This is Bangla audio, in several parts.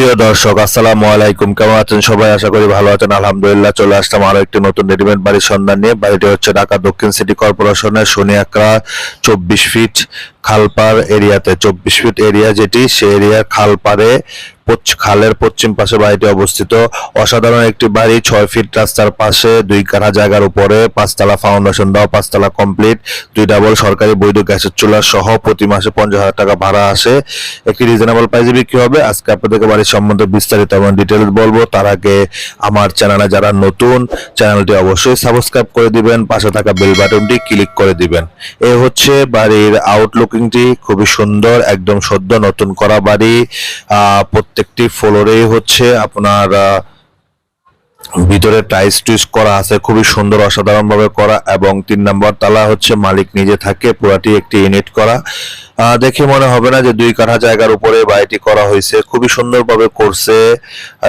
প্রিয় দর্শক, আসসালামু আলাইকুম। কেমন আছেন সবাই? আশা করি ভালো আছেন। আলহামদুলিল্লাহ, চলে আসলাম আরও একটি নতুন রেডিমেড বাড়ির সন্ধান নিয়ে। বাড়িটি হচ্ছে ঢাকা দক্ষিণ সিটি কর্পোরেশনের সোনিয়াকড়া চব্বিশ ফিট খালপাড় এরিয়াতে। চব্বিশ ফিট এরিয়া যেটি, সে এরিয়া খালপাড়ে খালের পশ্চিম পাশে বাড়িটি অবস্থিত। অসাধারণ একটি বাড়ি ছয় ফিট রাস্তার পাশে দুই কাঠা জায়গার উপরে পাঁচতলা ফাউন্ডেশন দেওয়া পাঁচতলা কমপ্লিট দুই ডাবল সরকারি বৈধ গ্যাসের চুলা সহ প্রতি মাসে পঞ্চাশ হাজার টাকা ভাড়া আসে। একটি রিজনেবল প্রাইসে বিক্রি হবে। আজকে আপনাদেরকে বাড়ির সম্বন্ধে বিস্তারিত এবং ডিটেলস বলব। তার আগে আমার চ্যানেলে যারা নতুন চ্যানেলটি অবশ্যই সাবস্ক্রাইব করে দিবেন পাশে থাকা বেল বাটনটি ক্লিক করে দিবেন। এই হচ্ছে বাড়ির আউটলুকিংটি খুবই সুন্দর একদম সদ্য নতুন করা বাড়ি। আহ, প্রত্যেকটি ফ্লোরেই হচ্ছে আপনার ভিতরে টাইস টুইস করা আছে, খুবই সুন্দর অসাধারণ ভাবে করা এবং তিন নম্বর তালা হচ্ছে মালিক নিজে থাকে, পুরাটি একটি ইউনিট করা। দেখে মনে হবে না যে দুই কাঠা জায়গার উপরে বাড়িটি করা হয়েছে। খুবই সুন্দরভাবে করছে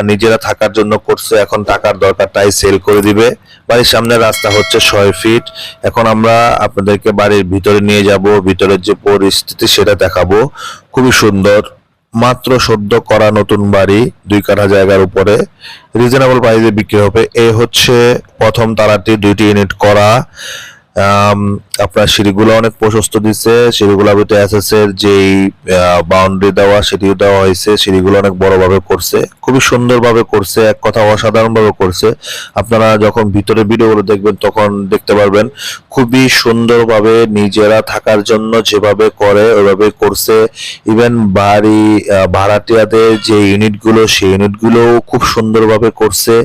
নিজেরা থাকার জন্য করছে, এখন টাকার দরকার তাই সেল করে দিবে। বাড়ির সামনে রাস্তা হচ্ছে ছয় ফিট এখন আমরা আপনাদেরকে বাড়ির ভিতরে নিয়ে যাব, ভিতরের যে পরিস্থিতি সেটা দেখাবো। খুবই সুন্দর। মাত্র সদ্য করা নতুন বাড়ি দুই কাঠা জায়গার উপরে। রিজনেবল প্রাইসে বিক্রি হবে। এ হচ্ছে প্রথম তারাটি দুইটি ইউনিট করা। আপনার সিঁড়িগুলো অনেক প্রশস্ত দিচ্ছে সিঁড়িগুলো ভিতরে এসএস এর যেই বাউন্ডারি দেওয়া, সেটিও দেওয়া হয়েছে, সিঁড়িগুলো অনেক বড়ভাবে করছে, খুবই সুন্দরভাবে করছে, এক কথা অসাধারণ ভাবে করছে। আপনারা যখন ভিতরে ভিডিওগুলো দেখবেন, তখন দেখতে পারবেন, খুবই সুন্দরভাবে নিজেরা থাকার জন্য যেভাবে করে, ওইভাবে করছে। ইভেন বাড়ি ভাড়াটিয়াদের যে ইউনিটগুলো, সেই ইউনিটগুলো খুব সুন্দরভাবে করছে।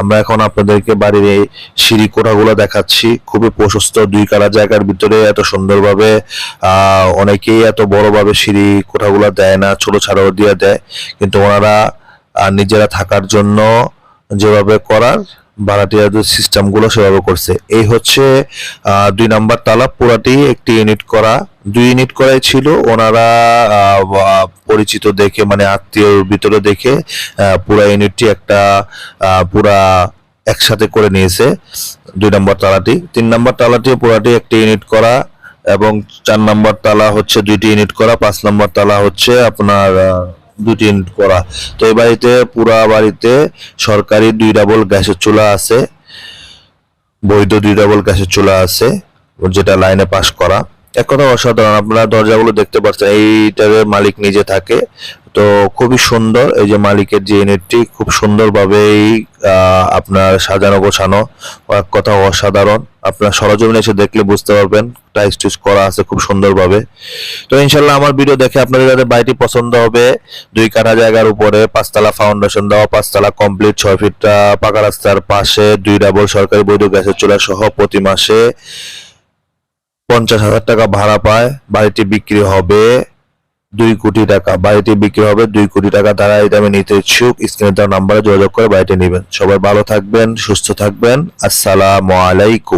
আমরা এখন আপনাদেরকে বাড়ির এই সিঁড়ি কোঠাগুলো দেখাচ্ছি, খুবই প্রশস্ত দুই কালা জায়গার ভিতরে এত সুন্দরভাবে অনেকেই এত বড়ভাবে সিঁড়ি কোঠাগুলো দেয় না, ছোট ছাড়াও দিয়ে দেয়। কিন্তু ওনারা নিজেরা থাকার জন্য যেভাবে করার ভাড়াটিয়াদের সিস্টেমগুলো সেভাবে করছে। এই হচ্ছে দুই নাম্বার তালা, পুরাটি একটি ইউনিট করা। দুই ইউনিট করাই ছিল ওনারা পরিচিত দেখে মানে আত্মীয়র ভিতরে দেখে পুরা ইউনিটটি একটা পুরা একসাথে করে নিয়েছে দুই নম্বর তালাটি। তিন নম্বর তালাটি পুরাটি একটি ইউনিট করা এবং চার নম্বর তালা হচ্ছে দুইটি ইউনিট করা, পাঁচ নম্বর তালা হচ্ছে আপনার দুটি ইউনিট করা। তো এই বাড়িতে, পুরা বাড়িতে সরকারি দুই ডাবল গ্যাসের চুলা আছে, বৈধ দুই ডাবল গ্যাসের চুলা আছে, যেটা লাইনে পাস করা। এক কথা অসাধারণ, আপনারা দরজাগুলো দেখতে পাচ্ছেন এইটার মালিক নিজে থাকে। তো খুবই সুন্দর, এই যে মালিকের যে ইউনিটটি খুব সুন্দরভাবেই আপনার সাজানো গোছানো এক কথা অসাধারণ। আপনার সরজমিনে এসে দেখলে বুঝতে পারবেন টাইস টুইস করা আছে খুব সুন্দরভাবে। তো ইনশাল্লাহ আমার ভিডিও দেখে আপনাদের যাদের বাড়িটি পছন্দ হবে, দুই কাঠা জায়গার উপরে পাঁচতলা ফাউন্ডেশন দেওয়া, পাঁচতলা কমপ্লিট ছয় ফিটটা পাকা রাস্তার পাশে দুই ডাবল সরকারি বৈধ গ্যাসের চুলা সহ প্রতি মাসে পঞ্চাশ হাজার টাকা ভাড়া পায়, বাড়িটি বিক্রি হবে দুই কোটি টাকা। বাড়িটি বিক্রি হবে দুই কোটি টাকা দ্বারা এই দামে নিতে ইচ্ছুক। স্ক্রিনে দেওয়া নাম্বারে যোগাযোগ করে বাড়িটি নেবেন। সবাই ভালো থাকবেন, সুস্থ থাকবেন। আসসালামু আলাইকুম।